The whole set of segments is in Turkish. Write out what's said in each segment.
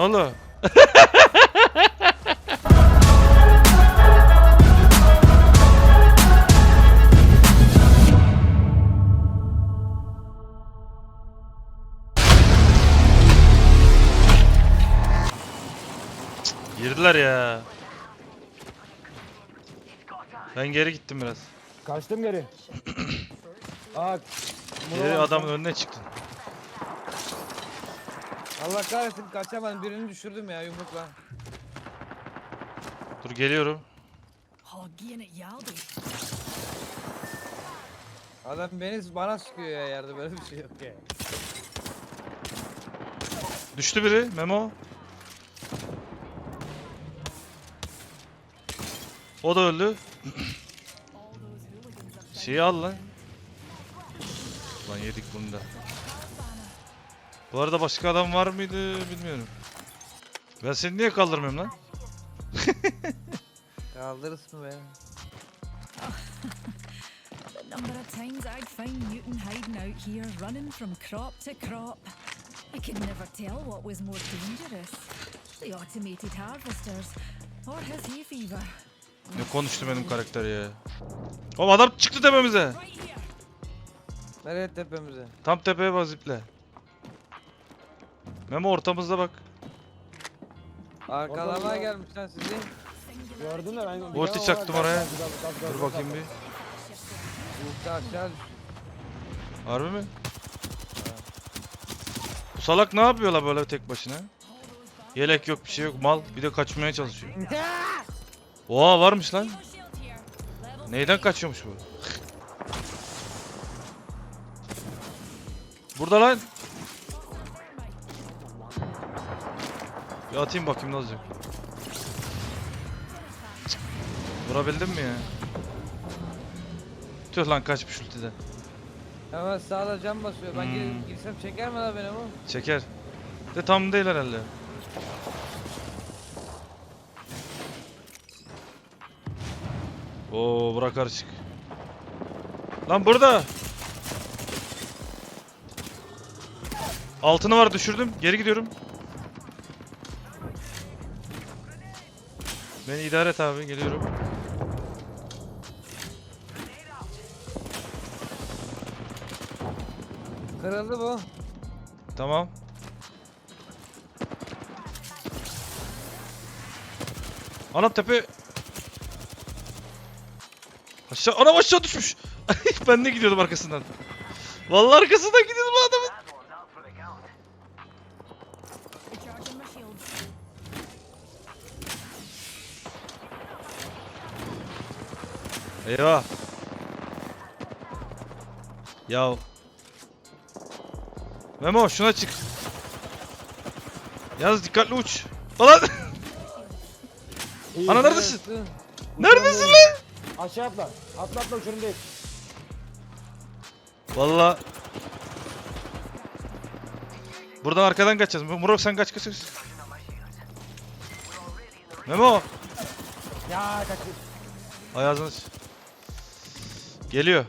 Oğlum. Girdiler ya. Ben geri gittim biraz. Kaçtım geri. Bak. Geri adamın önüne çıktın. Allah kahretsin kaçamadım birini düşürdüm ya yumrukla. Dur geliyorum. Adam beni bana sıkıyor ya yerde böyle bir şey yok ya. Düştü biri. Memo. O da öldü. Şeyi al lan. Lan yedik bunu da. Bu arada başka adam var mıydı bilmiyorum. Ben seni niye kaldırmıyorum lan? Kaldırırsın be. The number of times I'd find Newton hiding out here, running from crop to crop. I could never tell what was more dangerous the automated harvesters or his hay fever. Ne konuştu benim karakter ya. Oğlum adam çıktı tepemize. Nereye tepemize? Tam tepeye bas iple. Memo ortamızda bak. Arkalamaya Orada- gelmiş lan sizi. Gördün de ben... Ulti çaktım oraya. Dur bakayım bir. Aşağı düştü. Harbi mi? Bu salak ne yapıyor la böyle tek başına? Yelek yok bir şey yok mal bir de kaçmaya çalışıyor. Oha varmış lan. Neyden kaçıyormuş bu? Burada lan. Bir atayım bakayım ne olacak. Vurabildim mi ya? Tüh lan kaçmış ultide. Hemen sağda cam basıyor. Ben Hmm. gir- girsem çeker mi lan beni bu? Çeker. De tam değil herhalde. Oo bırak karışık. Lan burada. Altını var düşürdüm. Geri gidiyorum. Beni idare et abi geliyorum. Kırıldı bu. Tamam. Anam tepe. Aşağı anam aşağı düşmüş. ben de gidiyordum arkasından. Vallahi arkasından gidiyordum bu adamın. recharging my shields. Eyvah. Yav. Memo şuna çık. Yalnız dikkatli uç. Lan Ana neredesin? Neredesin lan? Aşağı atla. Atla atla uçurum değil. Vallahi. Buradan arkadan kaçacağız. Murat sen kaç kaç kaç. Memo. Ya kaçtı. Ayağını aç. Geliyor.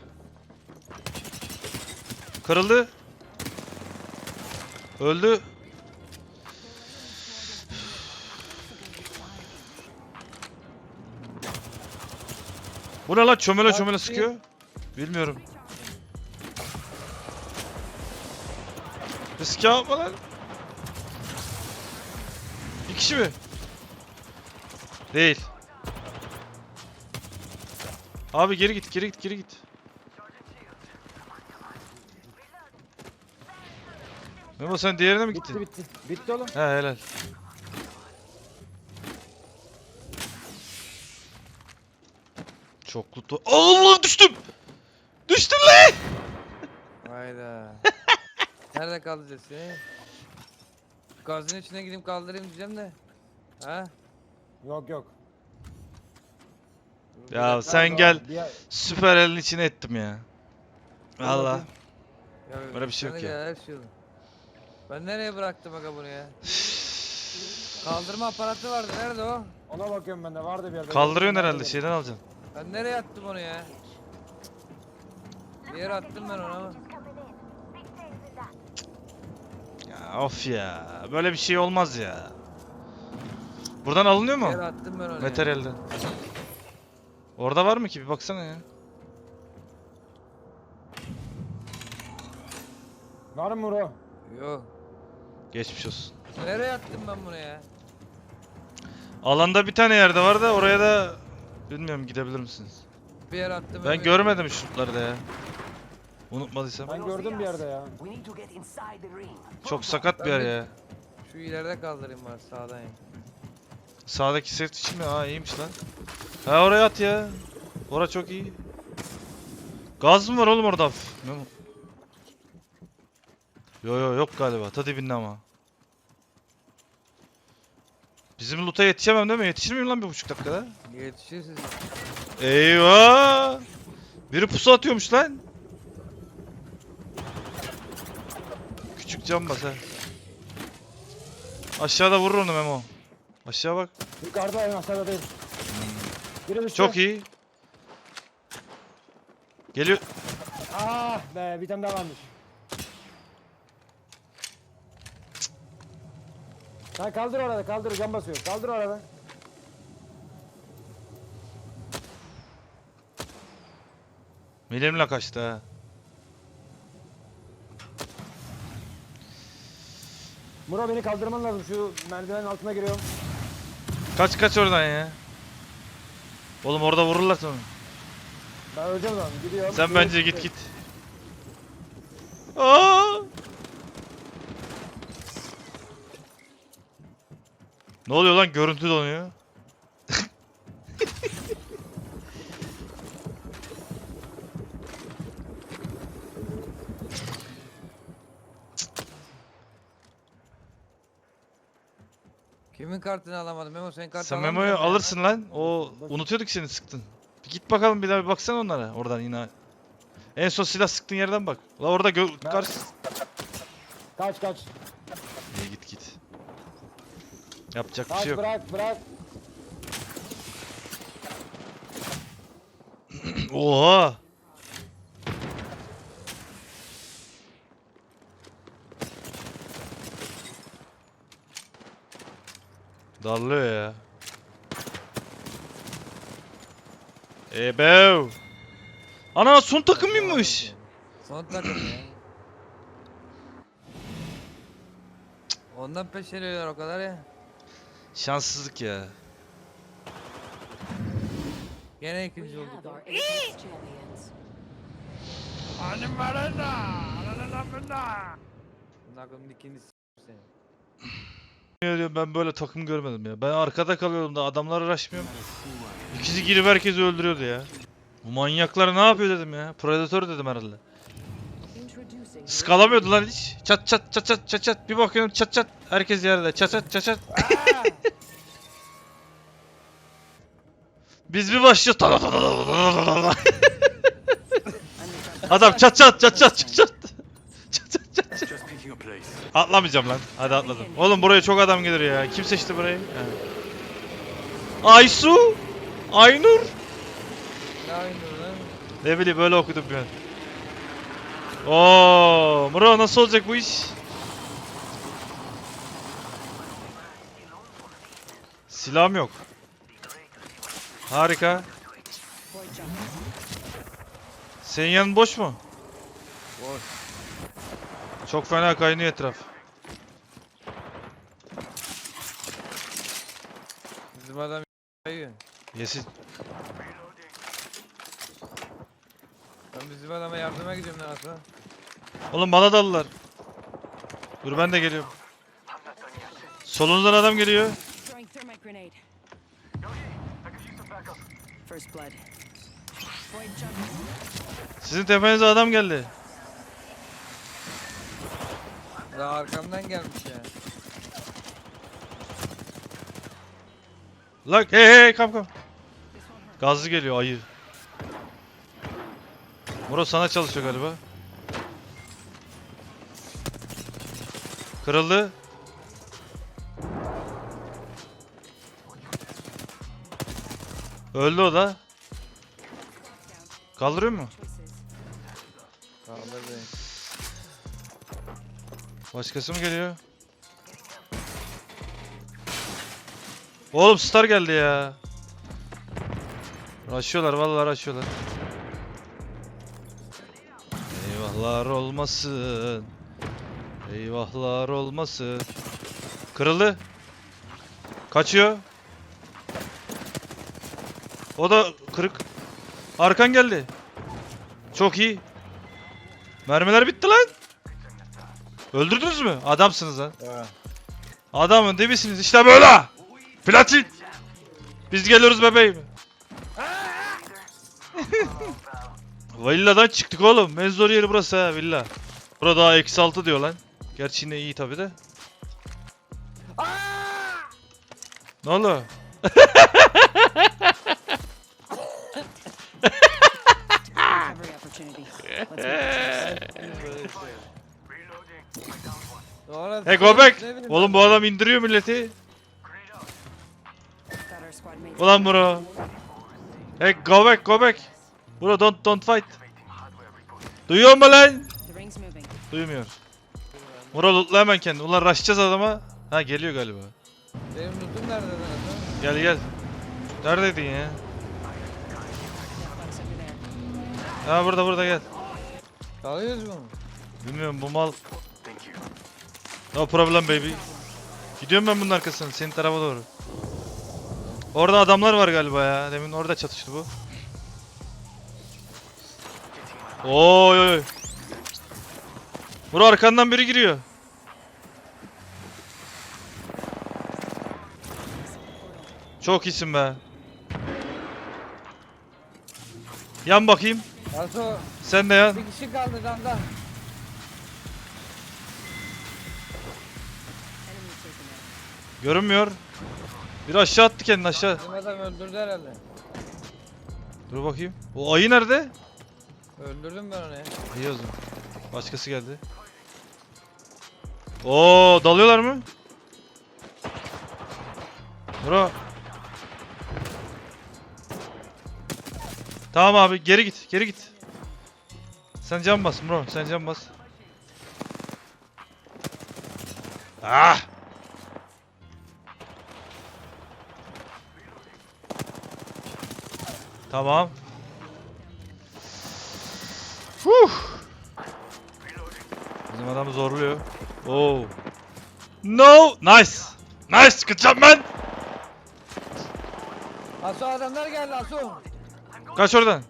Kırıldı. Öldü. Bu ne lan çömele çömele sıkıyor? Bilmiyorum. Risk yapma lan. Bir kişi mi? Değil. Abi geri git, geri git, geri git. Memo sen diğerine mi Bitti gittin? bitti. Bitti oğlum. He helal. Çok var. Allah düştüm! Düştüm lan! Hayda. Nerede kaldı sesi? Gazın içine gidip kaldırayım diyeceğim de. Ha? Yok yok. Ya sen gel. Diğer... Süper elin içine ettim ya. Ya, Böyle bir şey yok ya. her şey olur. Ben nereye bıraktım aga bunu ya? Kaldırma aparatı vardı. Nerede o? Ona bakıyorum ben de vardı bir yerde. Kaldırıyorsun herhalde şeyden alacaksın. Ben nereye attım onu ya? Bir yere attım ben onu ama. Ya of ya. Böyle bir şey olmaz ya. Buradan alınıyor Bir yere mu? attım ben onu. ya. Orada var mı ki? Bir baksana ya. Var mı Muro? Yok. Geçmiş olsun. Nereye attım ben bunu ya? Alanda bir tane yerde var da oraya da bilmiyorum gidebilir misiniz? Bir yer attım. Ben görmedim şutları da ya. Unutmadıysam. Ben gördüm bir yerde ya. Çok sakat bir yer ya. Şu ileride kaldırayım var sağdayım. Sağdaki set için mi? Aa iyiymiş lan. Ha oraya at ya. Ora çok iyi. Gaz mı var oğlum orada. Yo yo yok galiba. Ta dibinde ama. Bizim loot'a yetişemem değil mi? Yetişir miyim lan bir buçuk dakikada? Yetişirsiniz. Eyvah! Biri pusu atıyormuş lan. Küçük cam bas ha. Aşağıda vurur onu Memo. Aşağı bak. Yukarıdayım aşağıda değil. Biri düştü. Çok iyi. Geliyor. Ah be bir tane daha varmış. Sen kaldır orada kaldır cam basıyor. Kaldır orada. Milimle kaçtı ha. Muro beni kaldırman lazım şu merdivenin altına giriyorum. Kaç kaç oradan ya. Oğlum orada vururlar sonra. Ben öleceğim lan gidiyorum. Sen Gidiyorum. bence git git. Aa! Ne oluyor lan? Görüntü donuyor. Kimin kartını alamadım Memo senin kartını Sen alamadın Memo'yu mı ya? alırsın lan. O unutuyorduk seni sıktın. Bir git bakalım bir daha bir baksana onlara oradan yine. En son silah sıktığın yerden bak. La orada gö karşı. Kaç kaç. İyi git git. Yapacak bir Kaç şey yok. bırak bırak. Oha! Darlıyor ya. Ebev. Ana son takım mıymış? Son takım ya. Ondan peşeliyorlar o kadar ya. Şanssızlık ya. Gene ikinci olduk. have our Apex champions. Nakımın ikincisi seni. Ya diyorum ben böyle takım görmedim ya. Ben arkada kalıyordum da adamlar uğraşmıyorum. İkisi girip herkesi öldürüyordu ya. Bu manyaklar ne yapıyor dedim ya. Predator dedim herhalde. Skalamıyordu lan hiç. Çat çat çat çat çat çat. Bir bakıyorum çat çat. Herkes yerde. Çat çat çat çat. Biz bir ta. Adam çat çat. Çat çat çat çat. Atlamayacağım lan. Hadi atladım. Oğlum buraya çok adam gelir ya. Kim seçti burayı? Ha. Aysu. Aynur. Ne oynuyor lan? Ne bileyim böyle okudum ben. Oo, Muro nasıl olacak bu iş? Silahım yok. Harika. Senin yanın boş mu? Boş. Çok fena kaynıyor etraf. Bizim adam yiyor. Yesin. Ben bizim adama yardıma gidiyorum lan aslında. Oğlum bana daldılar. Dur ben de geliyorum. Solunuzdan adam geliyor. Sizin tepenize adam geldi. Daha arkamdan gelmiş ya. Lan hey hey kam kam. Gazlı geliyor ayı. Muro sana çalışıyor galiba. Kırıldı. Öldü o da. Kaldırıyor mu? Kaldırdı. Başkası mı geliyor? Oğlum star geldi ya. Raşıyorlar vallahi raşıyorlar. Eyvahlar olmasın. Eyvahlar olmasın. Kırıldı. Kaçıyor. O da kırık. Arkan geldi. Çok iyi. Mermiler bitti lan. Öldürdünüz mü? Adamsınız lan. Evet. Adamın değil misiniz? İşte böyle. Platin. Biz geliyoruz bebeğim. Villadan çıktık oğlum. En zor yeri burası ha villa. Burada daha eksi altı diyor lan. Gerçi yine iyi tabi de. Ne oldu? Recovery opportunity. Let's make Doğru. Hey go back. Ne bileyim Oğlum bu adam indiriyor milleti. Ulan bro. Hey go back go back. Bro don't don't fight. Duyuyor mu lan? The ring's moving. Duymuyor. Bro lootla hemen kendini. Ulan rushlayacağız adama. Ha geliyor galiba. Benim lootum nerede lan? Gel gel. Neredeydin ya? There. Ha burada burada gel. Kalıyoruz mu? Bilmiyorum bu mal. No problem baby. Gidiyorum ben bunun arkasına senin tarafa doğru. Orada adamlar var galiba ya. Demin orada çatıştı bu. Oy oy. Bura arkandan biri giriyor. Çok iyisin be. Yan bakayım. Sen de yan. bir kişi kaldı damda. Görünmüyor. Bir aşağı attı kendini aşağı. Bizim adam öldürdü herhalde. Dur bakayım. O ayı nerede? Öldürdüm ben onu ya. İyi o zaman. Başkası geldi. Oo dalıyorlar mı? Bro. Tamam abi geri git geri git. Sen can bas bro sen can bas. Ah! Tamam. Huh. Bizim adam zorluyor. Oo. No! Nice! Nice! Good job man! Aso adamlar geldi Aso. Kaç oradan.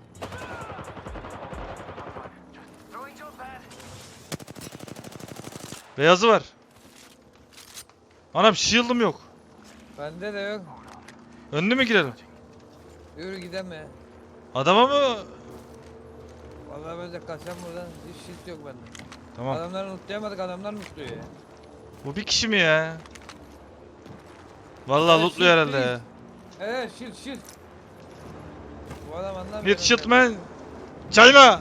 Beyazı var. Anam shield'ım yok. Bende de yok. Önüne mi girelim? Yürü gidelim ya. Adama mı? Vallahi ben de kaçacağım buradan. Hiç shit yok bende. Tamam. Adamları lootlayamadık adamlar lootluyor ya. Bu bir kişi mi ya? Vallahi Evet, lootluyor shield herhalde ya. Evet shield shield. Bu adam anlamıyor. Need shield man. China!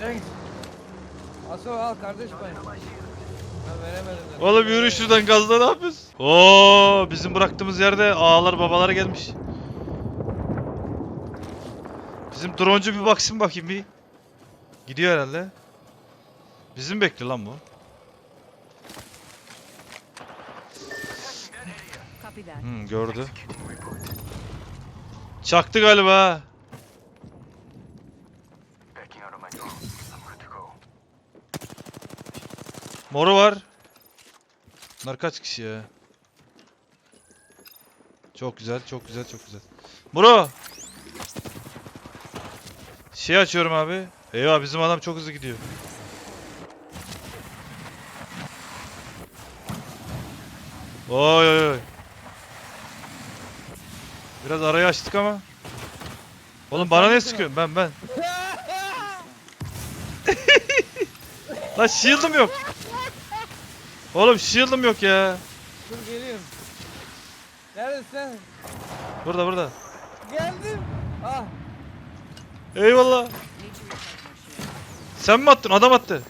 Thanks. Aso al kardeş payı. Veremedim. Oğlum yürü şuradan gazla ne yapıyorsun? Oo, bizim bıraktığımız yerde ağalar babalar gelmiş. Bizim droncu bir baksın bakayım bir. Gidiyor herhalde. Bizim bekliyor lan bu. Hmm, gördü. Çaktı galiba. Moru var. Bunlar kaç kişi ya? Çok güzel, çok güzel, çok güzel. Muro! Şey açıyorum abi. Eyvah bizim adam çok hızlı gidiyor. Oy oy oy. Biraz arayı açtık ama. Oğlum bana ne sıkıyorsun? Ben ben. Lan shield'ım yok. Oğlum shield'ım yok ya. Dur geliyorum. Neredesin? Burada burada. Geldim. Ah. Eyvallah. Sen mi attın? Adam attı.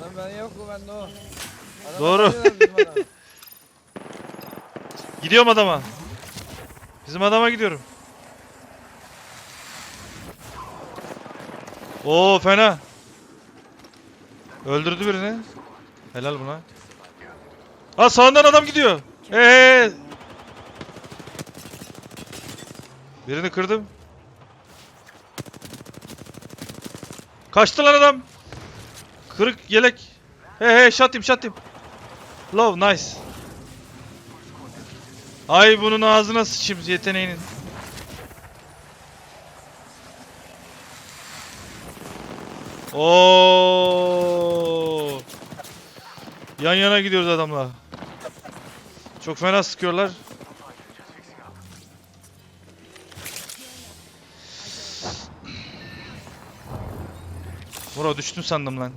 Lan ben yok bu bende o. Adam Doğru. Gidiyorum adama. Bizim adama gidiyorum. Oo fena. Öldürdü birini. Helal buna. Ha sağından adam gidiyor. Ee. Birini kırdım. Kaçtı lan adam. Kırık yelek. He he shot him shot him. Low nice. Ay bunun ağzına sıçayım yeteneğinin. Oo. Yan yana gidiyoruz adamla. Çok fena sıkıyorlar. Bro düştüm sandım lan.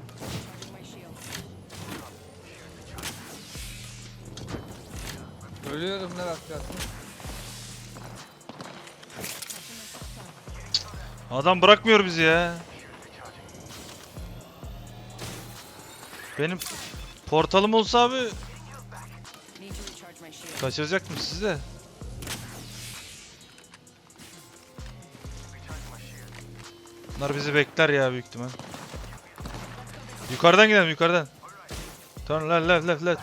Ölüyorum ne bakacağız. Adam bırakmıyor bizi ya. Benim portalım olsa abi kaçıracaktım sizi de. Bunlar bizi bekler ya büyük ihtimal. Yukarıdan gidelim yukarıdan. Turn left left left left.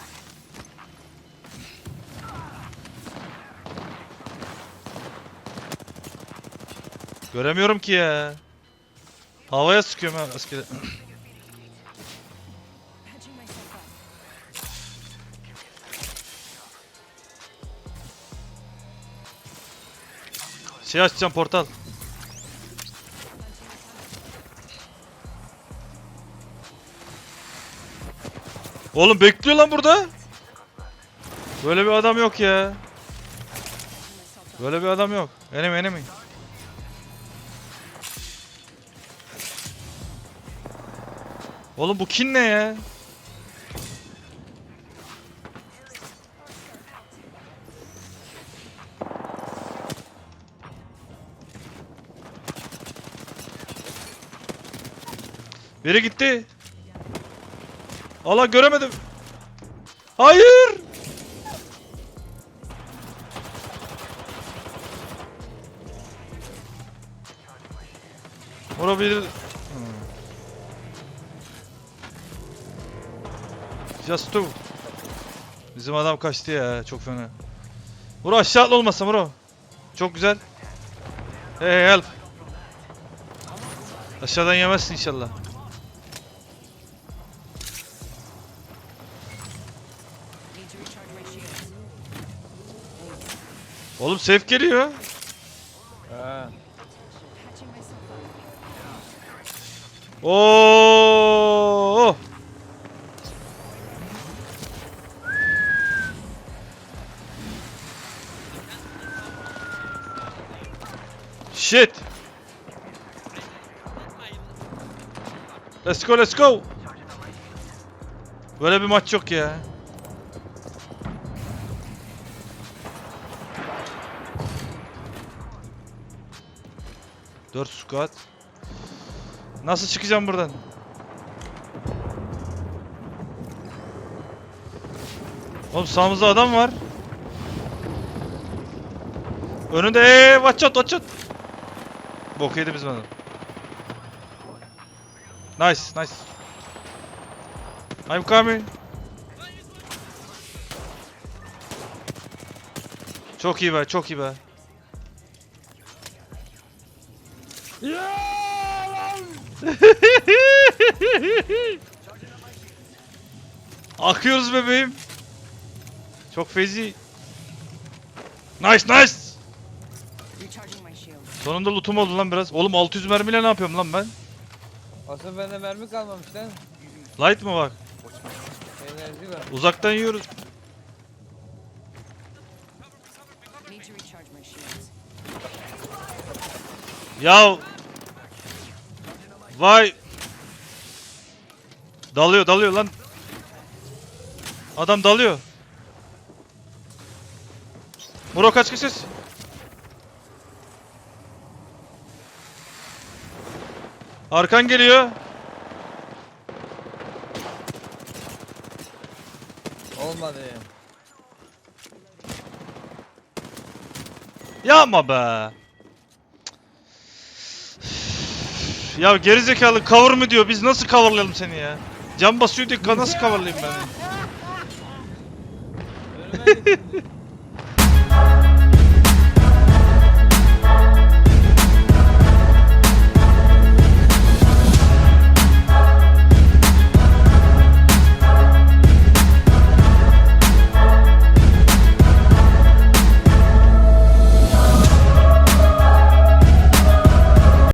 Göremiyorum ki ya. Havaya sıkıyorum ha askeri. Şey açacağım portal. Oğlum bekliyor lan burada. Böyle bir adam yok ya. Böyle bir adam yok. Enemy enemy. Oğlum bu kin ne ya? Biri gitti. Allah göremedim. Hayır. Vurabilir. Hmm. Just two. Bizim adam kaçtı ya çok fena. Bro aşağı olmasa bro. Çok güzel. Hey help. Aşağıdan yemezsin inşallah. Oğlum safe geliyor. Ha. Oo! Shit. Let's go, let's go. Böyle bir maç yok ya. Dört squad. Nasıl çıkacağım buradan? Oğlum sağımızda adam var. Önünde eee watch out watch out. Bok yedi bizim adam. Nice nice. I'm coming. Çok iyi be çok iyi be. Akıyoruz bebeğim. Çok fezi. Nice nice. Sonunda lootum oldu lan biraz. Oğlum 600 mermiyle ne yapıyorum lan ben? Asıl bende mermi kalmamış lan. Light mı bak? Enerji var. Uzaktan yiyoruz. Ya. Vay. Dalıyor dalıyor lan. Adam dalıyor. Muro kaç kaç. Arkan geliyor. Olmadı. Yapma be. Ya gerizekalı cover mı diyor? Biz nasıl coverlayalım seni ya? Cam basıyor diye nasıl coverlayayım ben?